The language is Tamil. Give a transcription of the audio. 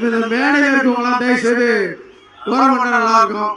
இந்த மேடையில் இருக்கவங்களாம் தயவு செய்து தூரம் பண்ணா நல்லா இருக்கும்